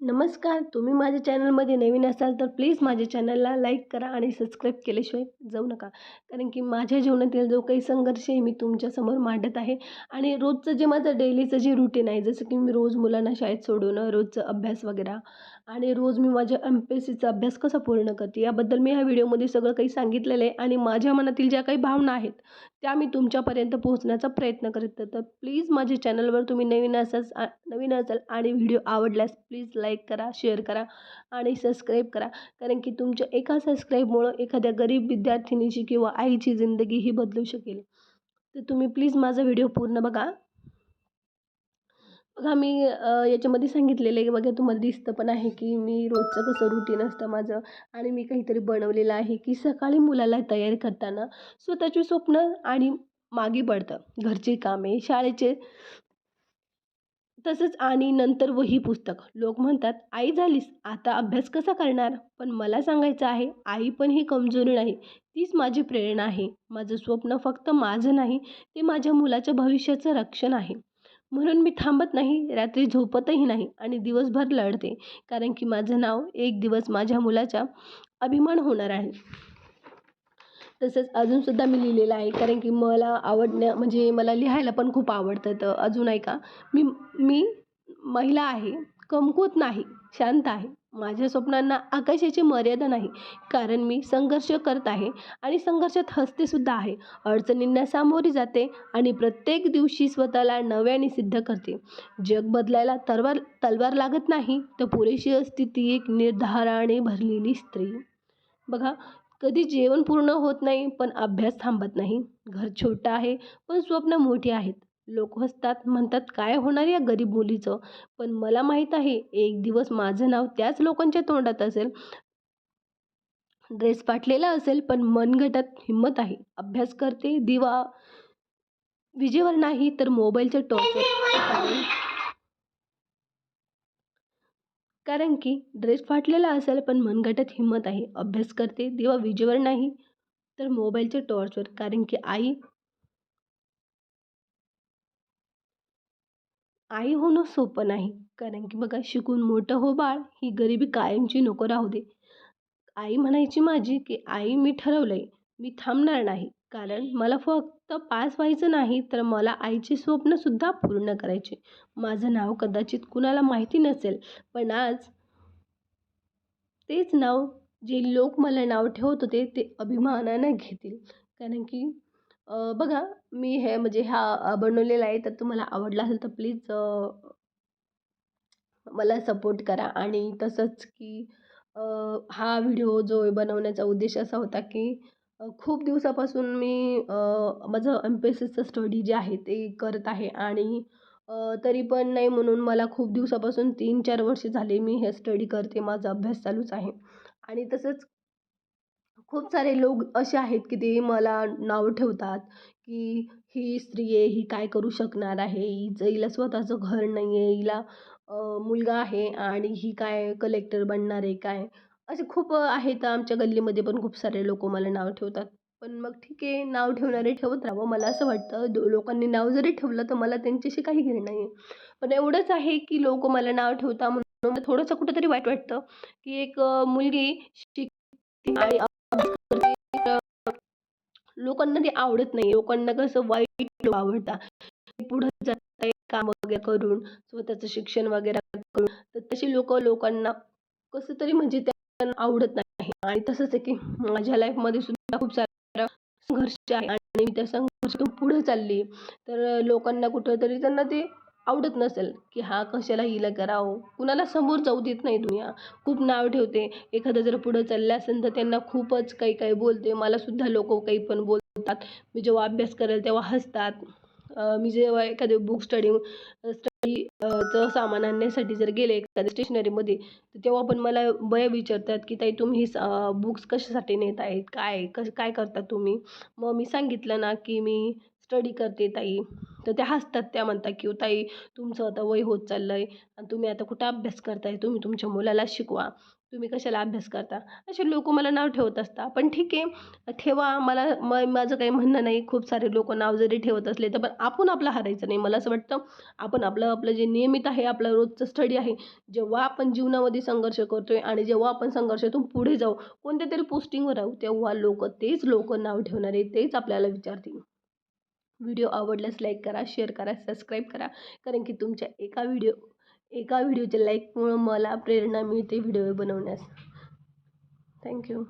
नमस्कार तुम्ही माझ्या चॅनलमध्ये नवीन असाल तर प्लीज माझ्या चॅनलला लाईक करा आणि सबस्क्राईब केल्याशिवाय जाऊ नका. कारण की माझ्या जीवनातील जो काही संघर्ष आहे मी तुमच्यासमोर मांडत आहे. आणि रोजचं जे माझं डेलीचं जे रुटीन आहे जसं की मी रोज मुलांना शाळेत सोडवणं रोजचं अभ्यास वगैरे आणि रोज मी माझ्या एम पी एस सीचा अभ्यास कसा पूर्ण करते याबद्दल मी ह्या व्हिडिओमध्ये सगळं काही सांगितलेलं आहे. आणि माझ्या मनातील ज्या काही भावना आहेत त्या मी तुमच्यापर्यंत पोहोचण्याचा प्रयत्न करत तर प्लीज माझ्या चॅनलवर तुम्ही नवीन असाल नवीन असाल आणि व्हिडिओ आवडल्यास प्लीज लाईक करा शेअर करा आणि सबस्क्राईब करा. कारण की तुमच्या एका सबस्क्राईबमुळं एखाद्या गरीब विद्यार्थिनीची किंवा आईची जिंदगी ही बदलू शकेल. तर तुम्ही प्लीज माझा व्हिडिओ पूर्ण बघा. बघा मी याच्यामध्ये सांगितलेलं आहे बघा तुम्हाला दिसतं पण आहे की मी रोजचं कसं रुटीन असतं माझं आणि मी काहीतरी बनवलेलं आहे की सकाळी मुलाला तयार करताना स्वतःची स्वप्न आणि मागे पडतं. घरचे कामे शाळेचे. तसंच आणि नंतर वही पुस्तक. लोक म्हणतात आई झालीस आता अभ्यास कसा करणार? पण मला सांगायचं आहे आई पण ही कमजोरी नाही. तीच माझी प्रेरणा आहे. माझं स्वप्न फक्त माझं नाही ते माझ्या मुलाच्या भविष्याचं रक्षण आहे. म्हणून मी थांबत नाही रात्री झोपतही नाही आणि दिवसभर लढते कारण की माझं नाव एक दिवस माझ्या मुलाचा अभिमान होणार आहे. तसंच अजूनसुद्धा मी लिहिलेलं आहे कारण की मला आवडण्या म्हणजे मला लिहायला पण खूप आवडतं. तर अजून आहे का मी मी महिला आहे. कमकुवत नाही शांत आहे. माझ्या स्वप्नांना आकाशाची मर्यादा नाही कारण मी संघर्ष करत आहे आणि संघर्षात हसतेसुद्धा आहे. अडचणींना सामोरी जाते आणि प्रत्येक दिवशी स्वतःला नव्याने सिद्ध करते. जग बदलायला तलवार तलवार लागत नाही तर पुरेशी असती ती एक निर्धाराने भरलेली स्त्री. बघा कधी जेवण पूर्ण होत नाही पण अभ्यास थांबत नाही. घर छोटं आहे पण स्वप्न मोठी आहेत. लोक हसतात म्हणतात काय होणार या गरीब मुलीचं? पण मला माहीत आहे एक दिवस माझं नाव त्याच लोकांच्या तोंडात असेल ड्रेस फाटलेला असेल पण मनगटात हिंमत आहे. अभ्यास करते दिवा विजेवर नाही तर मोबाईलच्या टॉर्चवर कारण की ड्रेस फाटलेला असेल पण मनगटात हिंमत आहे. अभ्यास करते दिवा विजेवर नाही तर मोबाईलच्या टॉर्चवर. कारण की आई आई होणं सोपं नाही. कारण की बघा शिकून मोठं हो बाळ ही गरिबी कायमची नको राहू दे. आई म्हणायची माझी की आई मी ठरवलंय मी थांबणार नाही. कारण मला फक्त पास व्हायचं नाही तर मला आईचे स्वप्नसुद्धा पूर्ण करायचे. माझं नाव कदाचित कुणाला माहिती नसेल पण आज तेच नाव जे लोक मला नाव ठेवत होते ते अभिमानानं घेतील. कारण की बघा मी हे म्हणजे हा बनवलेला आहे तर तुम्हाला आवडला असेल तर प्लीज मला सपोर्ट करा. आणि तसंच की हा व्हिडिओ जो बनवण्याचा उद्देश असा होता की खूप दिवसापासून मी माझं एम पी एस सीचं स्टडी जे आहे ते करत आहे. आणि तरी पण नाही म्हणून मला खूप दिवसापासून तीन चार वर्ष झाले मी हे स्टडी करते माझा अभ्यास चालूच आहे. आणि तसंच खूप सारे लोक असे आहेत की ते मला नाव ठेवतात की ही स्त्री आहे ही काय करू शकणार आहे हिचं हिला स्वतःचं घर नाही आहे हिला मुलगा आहे आणि ही काय कलेक्टर बनणार आहे काय? असे खूप आहेत आमच्या गल्लीमध्ये पण खूप सारे लोक मला नाव ठेवतात. पण मग ठीक आहे नाव ठेवणारे ठेवत राहावं. मला असं वाटतं दो लोकांनी नाव जरी ठेवलं तर मला त्यांच्याशी काही घेणं नाही आहे पण एवढंच आहे की लोक मला नाव ठेवता म्हणून मला थोडंसं कुठंतरी वाईट वाटतं की एक मुलगी शिक आणि लोकांना ते आवडत नाही. लोकांना कसं वाईट आवडतात पुढं जाता काम वगैरे करून स्वतःचं शिक्षण वगैरे करून. तर तशी लोक लोकांना कसं तरी म्हणजे त्यांना आवडत नाही. आणि तसंच आहे की माझ्या लाईफमध्ये सुद्धा खूप सारा संघर्ष आहे. आणि मी त्या संघर्षातून पुढे चालली. तर लोकांना कुठंतरी त्यांना ते आवडत नसेल की हा कशाला हिला करावं? कुणाला समोर जाऊ देत नाही दुनिया. खूप नाव ठेवते. एखादं जर पुढं चाललं असेल तर त्यांना खूपच काही काही बोलते. मला सुद्धा लोक काही पण बोलतात. मी जेव्हा अभ्यास करेल तेव्हा हसतात. मी जेव्हा एखादे बुक स्टडी स्टडीचं सामान आणण्यासाठी जर गेले एखाद्या स्टेशनरीमध्ये तर तेव्हा पण मला बया विचारतात की ताई तुम्ही बुक्स कशासाठी नेत आहेत काय कश काय करता तुम्ही? मग मी सांगितलं ना की मी स्टडी करते ताई. तर त्या हसतात त्या म्हणतात की ताई तुमचं आता वय होत चाललं आहे आणि तुम्ही आता कुठं अभ्यास करताय? तुम्ही तुमच्या मुलाला शिकवा. तुम्ही कशाला अभ्यास करता? असे लोक मला नाव ठेवत असतात. पण ठीक आहे. ठेवा. मला म माझं काही म्हणणं नाही. खूप सारे लोक नाव जरी ठेवत असले तर पण आपण आपलं हरायचं नाही. मला असं वाटतं आपण आपलं आपलं जे नियमित आहे आपलं रोजचं स्टडी आहे जेव्हा आपण जीवनामध्ये संघर्ष करतो आहे आणि जेव्हा आपण संघर्षातून पुढे जाऊ कोणत्या तरी पोस्टिंगवर राहू तेव्हा लोक तेच लोक नाव ठेवणारे तेच आपल्याला विचारतील. व्हिडिओ आवडल्यास लाईक करा शेअर करा सबस्क्राईब करा. कारण की तुमच्या एका व्हिडिओ एका व्हिडिओच्या लाईकमुळं मला प्रेरणा मिळते व्हिडिओ बनवण्यास. थँक्यू